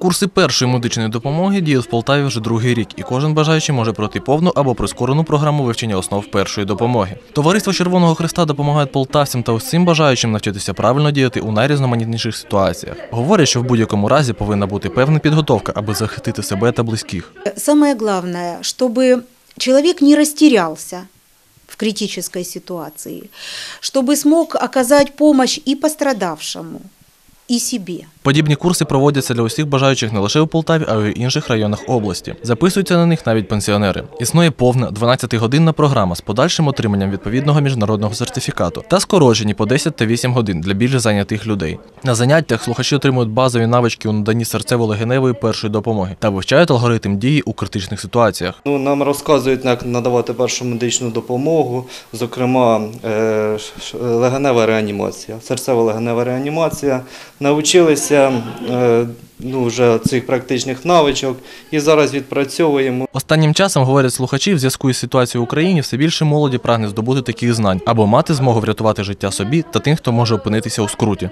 Курси першої медичної допомоги діють в Полтаві вже другий рік, і кожен бажаючий може пройти повну або прискорену програму вивчення основ першої допомоги. Товариство Червоного Христа допомагає полтавцям та усім бажаючим навчитися правильно діяти у найрізноманітніших ситуаціях. Говорять, що в будь-якому разі повинна бути певна підготовка, аби захистити себе та близьких. Самое главное, чтобы человек не растерялся в критической ситуации, чтобы смог оказать помощь и пострадавшему, и себе. Подібні курси проводяться для усіх бажаючих не лише у Полтаві, а й у інших районах області. Записуються на них навіть пенсіонери. Існує повна 12-годинна програма з подальшим отриманням відповідного міжнародного сертифікату та скорочені по 10 та 8 годин для більш зайнятих людей. На заняттях слухачі отримують базові навички у наданні серцево-легеневої першої допомоги та вивчають алгоритм дії у критичних ситуаціях. Ну, нам розказують, як надавати першу медичну допомогу, зокрема е, легенева реанімація, серцево-легенева реанімація. Навчилися е, ну, вже цих практичних навичок і зараз відпрацьовуємо. Останнім часом, говорять слухачі, в зв'язку із ситуацією в Україні все більше молоді прагне здобути таких знань або мати змогу врятувати життя собі та тим, хто може опинитися у скруті.